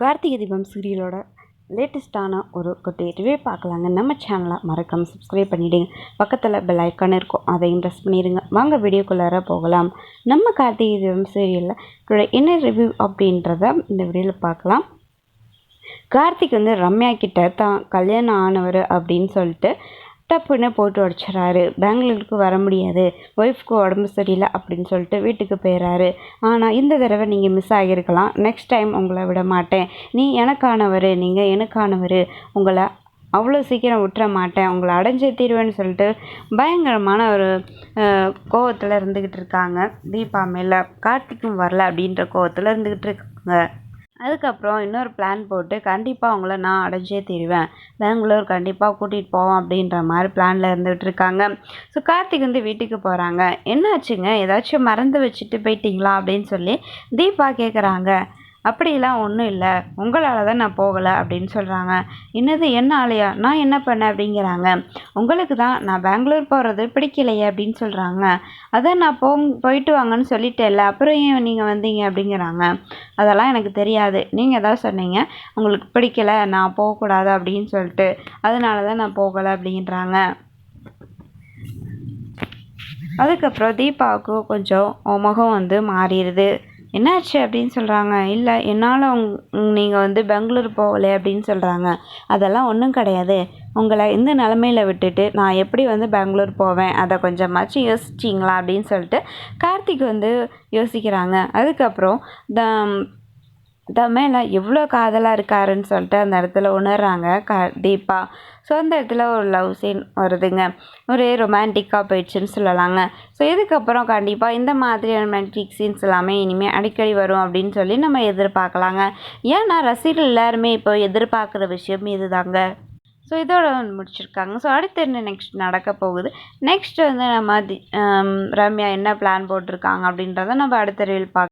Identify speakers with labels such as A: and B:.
A: கார்த்திகை தீபம் சீரியலோட லேட்டஸ்ட்டான ஒரு குட்டி ரிவ்யூ பார்க்கலாங்க. நம்ம சேனலை மறக்காம சப்ஸ்கிரைப் பண்ணிவிடுங்க பக்கத்தில் பெல் ஐக்கான் இருக்கும். அதையும் ப்ரெஸ் பண்ணிடுங்க. வாங்க வீடியோக்குள்ளார போகலாம். நம்ம கார்த்திகை தீபம் சீரியலில் என்ன ரிவ்யூ அப்படின்றத இந்த வீடியோவில் பார்க்கலாம். கார்த்திக் வந்து ரம்யா கிட்ட தான் கல்யாணம் ஆனவர் அப்படின்னு சொல்லிட்டு டப்புன்னு போட்டு உடச்சிட்றாரு பெங்களூருக்கு வர முடியாது. ஒய்ஃப்க்கு உடம்பு சரியில்லை அப்படின்னு சொல்லிட்டு வீட்டுக்கு போயிடுறாரு ஆனால் இந்த தடவை நீங்கள் மிஸ் ஆகியிருக்கலாம். நெக்ஸ்ட் டைம் உங்களை விட மாட்டேன். நீ எனக்கானவர் நீங்கள் எனக்கானவர். உங்களை அவ்வளோ சீக்கிரம் விட்டுற மாட்டேன். உங்களை அடைஞ்சே தீர்வேன்னு சொல்லிட்டு பயங்கரமான ஒரு கோவத்தில் இருந்துக்கிட்டு இருக்காங்க. தீபா மேலே கார்த்திக்கும் வரல அப்படின்ற கோவத்தில் இருந்துக்கிட்டு இருக்காங்க. அதுக்கப்புறம் இன்னொரு பிளான் போட்டு கண்டிப்பாக அவங்கள நான் அடைஞ்சே தீருவேன். பெங்களூர் கண்டிப்பாக கூட்டிகிட்டு போவோம் அப்படின்ற மாதிரி பிளானில் இருந்துகிட்டு இருக்காங்க. ஸோ கார்த்திக் வந்து வீட்டுக்கு போகிறாங்க என்னாச்சுங்க? ஏதாச்சும் மறந்து வச்சுட்டு போயிட்டீங்களா அப்படின்னு சொல்லி தீபா கேட்குறாங்க அப்படிலாம் ஒன்றும் இல்லை. உங்களால் தான் நான் போகலை அப்படின்னு சொல்கிறாங்க என்னது என்ன ஆலையா? நான் என்ன பண்ணேன் அப்படிங்கிறாங்க. உங்களுக்கு தான் நான் பெங்களூர் போகிறது பிடிக்கலையே அப்படின்னு சொல்கிறாங்க அதான் நான் போ போயிட்டு வாங்கன்னு சொல்லிட்டேல்ல அப்புறம் ஏன் நீங்கள் வந்தீங்க அப்படிங்கிறாங்க. அதெல்லாம் எனக்கு தெரியாது. நீங்கள் தான் சொன்னீங்க. உங்களுக்கு பிடிக்கல நான் போகக்கூடாது அப்படின்னு சொல்லிட்டு. அதனால தான் நான் போகலை அப்படின்றாங்க. அதுக்கப்புறம் தீபாவுக்கு கொஞ்சம் முகம் வந்து மாறிடுது. என்னாச்சு அப்படின்னு சொல்கிறாங்க இல்லை என்னால் உங் நீங்கள் வந்து பெங்களூர் போகலை அப்படின்னு சொல்கிறாங்க அதெல்லாம் ஒன்றும் கிடையாது. உங்களை இந்த நிலமையில விட்டுட்டு நான் எப்படி வந்து பெங்களூர் போவேன்? அதை கொஞ்சமாச்சும் யோசிச்சிங்களா அப்படின்னு சொல்லிட்டு கார்த்திக் வந்து யோசிக்கிறாங்க. அதுக்கப்புறம் த த மேலே எவ்வளோ காதலாக இருக்காருன்னு சொல்லிட்டு அந்த இடத்துல உணர்றாங்க. க தீபா. ஸோ அந்த இடத்துல ஒரு லவ் சீன் வருதுங்க. ஒரே ரொமான்டிக்காக போயிடுச்சுன்னு சொல்லலாங்க. ஸோ இதுக்கப்புறம் கண்டிப்பாக இந்த மாதிரியான ரொமான்டிக் சீன்ஸ் எல்லாமே இனிமேல் அடிக்கடி வரும் அப்படின்னு சொல்லி நம்ம எதிர்பார்க்கலாங்க. ஏன்னா ரசிகர்கள் எல்லாருமே இப்போ எதிர்பார்க்குற விஷயம் இதுதாங்க. ஸோ இதோட வந்து முடிச்சிருக்காங்க. ஸோ அடுத்து என்ன நெக்ஸ்ட் நடக்க போகுது? நெக்ஸ்ட் வந்து நம்ம தி ரம்யா என்ன பிளான் போட்டிருக்காங்க அப்படின்றத நம்ம அடுத்த ரீல் பார்க்க